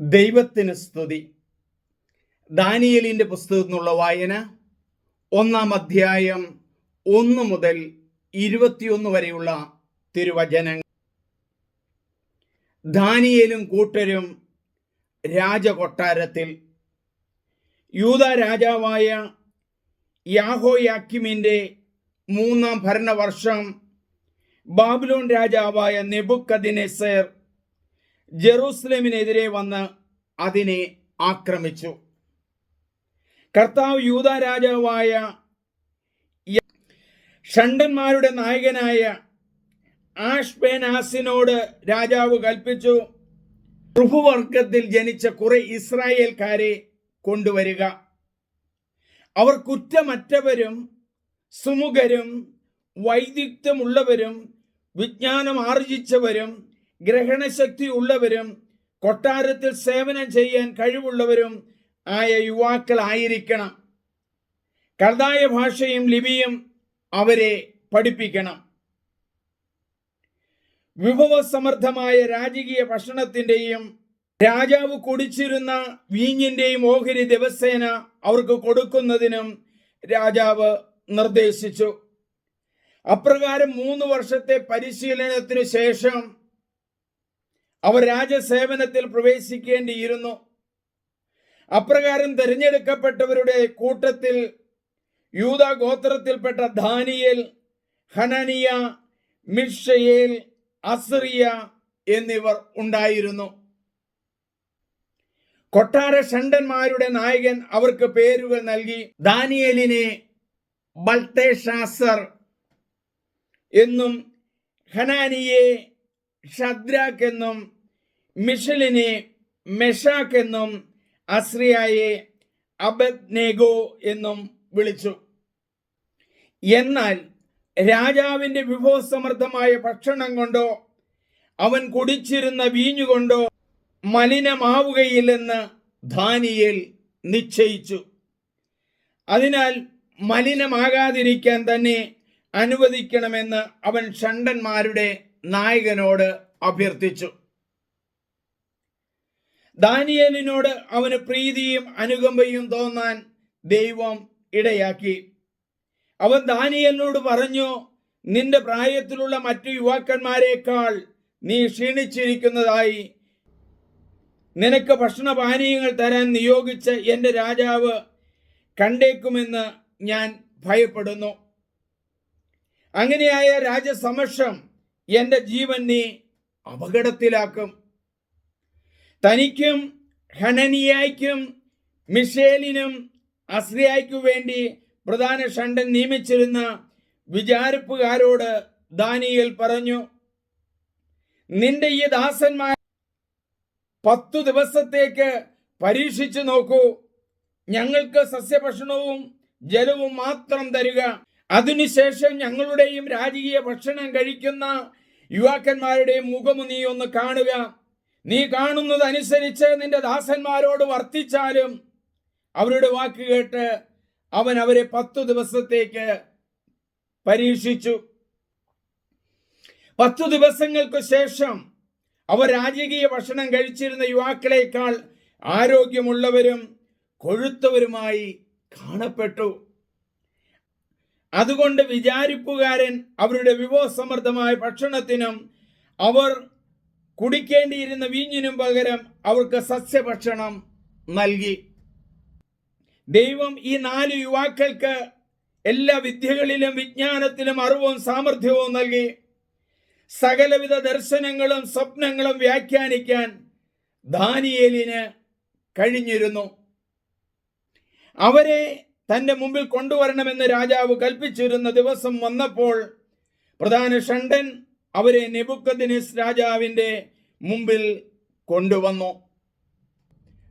ദൈവത്തിന് സ്തുതി. ദാനിയലിന്റെ പുസ്തകത്തിൽ നിന്നുള്ള വായന ഒന്നാം അധ്യായം ഒന്ന് മുതൽ ഇരുപത്തിയൊന്ന് വരെയുള്ള തിരുവചനങ്ങൾ. ദാനിയലും കൂട്ടരും രാജകൊട്ടാരത്തിൽ. യൂത രാജാവായ യാഹോയാക്കിമിന്റെ മൂന്നാം ഭരണവർഷം ബാബിലോൺ രാജാവായ നെബുക്കദിനെസർ ജെറൂസലേമിനെതിരെ വന്ന് അതിനെ ആക്രമിച്ചു. കർത്താവ് യൂത രാജാവായ ഷണ്ടന്മാരുടെ നായകനായ ആഷ്ബേനാസിനോട് രാജാവ് കൽപ്പിച്ചു പ്രഭുവർഗത്തിൽ ജനിച്ച കുറെ ഇസ്രായേൽക്കാരെ കൊണ്ടുവരിക. അവർ കുറ്റമറ്റവരും സുമുഖരും വൈദഗ്ധ്യമുള്ളവരും വിജ്ഞാനം ആർജിച്ചവരും ഗ്രഹണശക്തി ഉള്ളവരും കൊട്ടാരത്തിൽ സേവനം ചെയ്യാൻ കഴിവുള്ളവരും ആയ യുവാക്കളായിരിക്കണം. കർദായ ഭാഷയും ലിപിയും അവരെ പഠിപ്പിക്കണം. വിഭവസമൃദ്ധമായ രാജകീയ ഭക്ഷണത്തിന്റെയും രാജാവ് കുടിച്ചിരുന്ന വീഞ്ഞിന്റെയും ഓഹരി ദിവസേന അവർക്ക് കൊടുക്കുന്നതിനും രാജാവ് നിർദ്ദേശിച്ചു. അപ്രകാരം മൂന്ന് വർഷത്തെ പരിശീലനത്തിനു ശേഷം അവർ രാജസേവനത്തിൽ പ്രവേശിക്കേണ്ടിയിരുന്നു. അപ്രകാരം തിരഞ്ഞെടുക്കപ്പെട്ടവരുടെ കൂട്ടത്തിൽ യൂത ഗോത്രത്തിൽപ്പെട്ട ദാനിയേൽ ഹനനിയ മിഷയേൽ അസറിയ എന്നിവർ ഉണ്ടായിരുന്നു. കൊട്ടാര ഷണ്ടന്മാരുടെ നായകൻ അവർക്ക് പേരുകൾ നൽകി ദാനിയലിനെ ബൾത്തേഷാസർ എന്നും ഹനാനിയെ ഷദ്രാക്ക് എന്നും മിഷലിനെ മെഷാഖ് എന്നും അസ്രിയായെ അബദ്നേഗോ എന്നും വിളിച്ചു. എന്നാൽ രാജാവിന്റെ വിഭവസമൃദ്ധമായ ഭക്ഷണം കൊണ്ടോ അവൻ കുടിച്ചിരുന്ന വീഞ്ഞുകൊണ്ടോ മലിനമാവുകയില്ലെന്ന് ധാനിയേൽ നിശ്ചയിച്ചു. അതിനാൽ മലിനമാകാതിരിക്കാൻ തന്നെ അനുവദിക്കണമെന്ന് അവൻ ഷണ്ടന്മാരുടെ നായകനോട് അഭ്യർത്ഥിച്ചു. ദാനിയലിനോട് അവന് പ്രീതിയും അനുകമ്പയും തോന്നാൻ ദൈവം ഇടയാക്കി. അവൻ ദാനിയലിനോട് പറഞ്ഞു നിന്റെ പ്രായത്തിലുള്ള മറ്റു യുവാക്കന്മാരെക്കാൾ നീ ക്ഷീണിച്ചിരിക്കുന്നതായി. നിനക്ക് ഭക്ഷണപാനീയങ്ങൾ തരാൻ നിയോഗിച്ച എന്റെ രാജാവ് കണ്ടേക്കുമെന്ന് ഞാൻ ഭയപ്പെടുന്നു. അങ്ങനെയായ രാജസമക്ഷം എന്റെ ജീവൻ നീ അപകടത്തിലാക്കും. തനിക്കും ഹനനിയായ്ക്കും മിഷേലിനും അസ്രിയായ്ക്കു വേണ്ടി പ്രധാന ഷണ്ടൻ നിയമിച്ചിരുന്ന വിചാരിപ്പുകാരോട് ദാനിയൽ പറഞ്ഞു നിന്റെ ഈ ദാസന്മാർ പത്തു ദിവസത്തേക്ക് പരീക്ഷിച്ചു നോക്കൂ. ഞങ്ങൾക്ക് സസ്യഭക്ഷണവും ജലവും മാത്രം തരിക. അതിനുശേഷം ഞങ്ങളുടെയും രാജകീയ ഭക്ഷണം കഴിക്കുന്ന യുവാക്കന്മാരുടെയും മുഖം നീ ഒന്ന് കാണുക. നീ കാണുന്നതനുസരിച്ച് നിന്റെ ദാസന്മാരോട് വർത്തിച്ചാലും അവരുടെ വാക്ക് കേട്ട് അവൻ അവരെ പത്തു ദിവസത്തേക്ക് പരീക്ഷിച്ചു. പത്തു ദിവസങ്ങൾക്ക് ശേഷം അവർ രാജകീയ ഭക്ഷണം കഴിച്ചിരുന്ന യുവാക്കളെക്കാൾ ആരോഗ്യമുള്ളവരും കൊഴുത്തവരുമായി കാണപ്പെട്ടു. അതുകൊണ്ട് വിചാരിപ്പുകാരൻ അവരുടെ വിഭവസമൃദ്ധമായ ഭക്ഷണത്തിനും അവർ കുടിക്കേണ്ടിയിരുന്ന വീഞ്ഞിനും പകരം അവർക്ക് സസ്യഭക്ഷണം നൽകി. ദൈവം ഈ നാല് യുവാക്കൾക്ക് എല്ലാ വിദ്യകളിലും വിജ്ഞാനത്തിലും അറിവും സാമർഥ്യവും നൽകി. സകലവിധ ദർശനങ്ങളും സ്വപ്നങ്ങളും വ്യാഖ്യാനിക്കാൻ ദാനിയേലിന് കഴിഞ്ഞിരുന്നു. അവരെ തന്റെ മുമ്പിൽ കൊണ്ടുവരണമെന്ന് രാജാവ് കൽപ്പിച്ചിരുന്ന ദിവസം വന്നപ്പോൾ പ്രധാന ഷണ്ടൻ അവരെ നെബുക്കദിനിസ് രാജാവിന്റെ മുമ്പിൽ കൊണ്ടുവന്നു.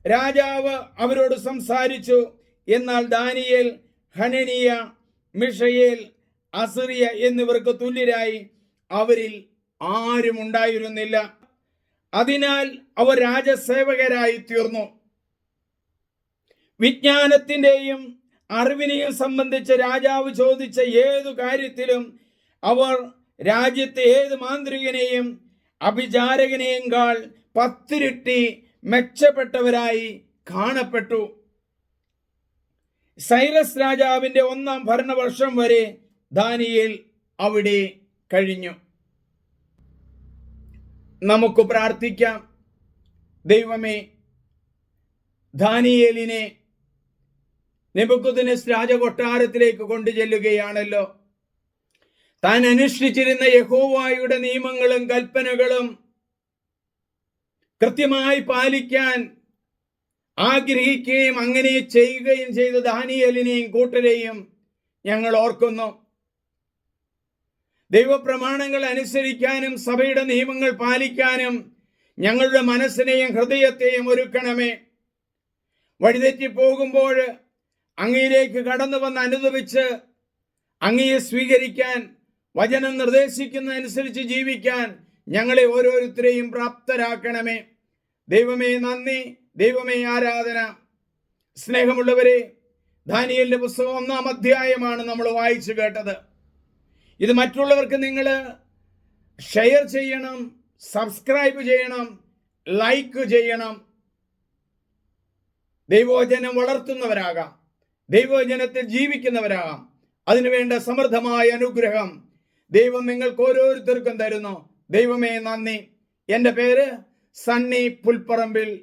രാജാവ് അവരോട് സംസാരിച്ചു എന്നാൽ ദാനിയേൽ ഹനനിയ മിഷയേൽ അസറിയ എന്നിവർക്ക് തുല്യരായി അവരിൽ ആരും ഉണ്ടായിരുന്നില്ല. അതിനാൽ അവർ രാജസേവകരായി തീർന്നു. വിജ്ഞാനത്തിന്റെയും അറിവിനെയും സംബന്ധിച്ച് രാജാവ് ചോദിച്ച ഏതു കാര്യത്തിലും അവർ രാജ്യത്തെ ഏത് മാന്ത്രികനെയും അഭിചാരകനെയും കാൾ പത്തിരട്ടി മെച്ചപ്പെട്ടവരായി കാണപ്പെട്ടു. സൈറസ് രാജാവിന്റെ ഒന്നാം ഭരണവർഷം വരെ ദാനിയേൽ അവിടെ കഴിഞ്ഞു. നമുക്ക് പ്രാർത്ഥിക്കാം. ദൈവമേ ദാനിയേലിനെ നെബുക്കുദിനസ് രാജകൊട്ടാരത്തിലേക്ക് കൊണ്ടു ചെല്ലുകയാണല്ലോ താൻ അനുഷ്ഠിച്ചിരുന്ന യഹോവായുടെ നിയമങ്ങളും കൽപ്പനകളും കൃത്യമായി പാലിക്കാൻ ആഗ്രഹിക്കുകയും അങ്ങനെ ചെയ്യുകയും ചെയ്ത ദാനിയലിനെയും കൂട്ടരെയും ഞങ്ങൾ ഓർക്കുന്നു. ദൈവപ്രമാണങ്ങൾ അനുസരിക്കാനും സഭയുടെ നിയമങ്ങൾ പാലിക്കാനും ഞങ്ങളുടെ മനസ്സിനെയും ഹൃദയത്തെയും ഒരുക്കണമേ. വഴിതെറ്റി പോകുമ്പോൾ അങ്ങയിലേക്ക് കടന്നു വന്ന് അനുദപിച്ച് അങ്ങയെ സ്വീകരിക്കാൻ വചനം നിർദ്ദേശിക്കുന്നതനുസരിച്ച് ജീവിക്കാൻ ഞങ്ങളെ ഓരോരുത്തരെയും പ്രാപ്തരാക്കണമേ. ദൈവമേ നന്ദി ദൈവമേ ആരാധന. സ്നേഹമുള്ളവരെ ദാനിയലിന്റെ പുസ്തകം ഒന്നാം അധ്യായമാണ് നമ്മൾ വായിച്ചു കേട്ടത്. ഇത് മറ്റുള്ളവർക്ക് നിങ്ങൾ ഷെയർ ചെയ്യണം സബ്സ്ക്രൈബ് ചെയ്യണം ലൈക്ക് ചെയ്യണം. ദൈവോചനം വളർത്തുന്നവരാകാം. ദൈവവചനത്തിൽ ജീവിക്കുന്നവരാകാം. അതിനുവേണ്ട സമൃദ്ധമായ അനുഗ്രഹം ദൈവം നിങ്ങൾക്ക് ഓരോരുത്തർക്കും തരുന്നു. ദൈവമേ നന്ദി. എന്റെ പേര് സണ്ണി പുൽപ്പറമ്പിൽ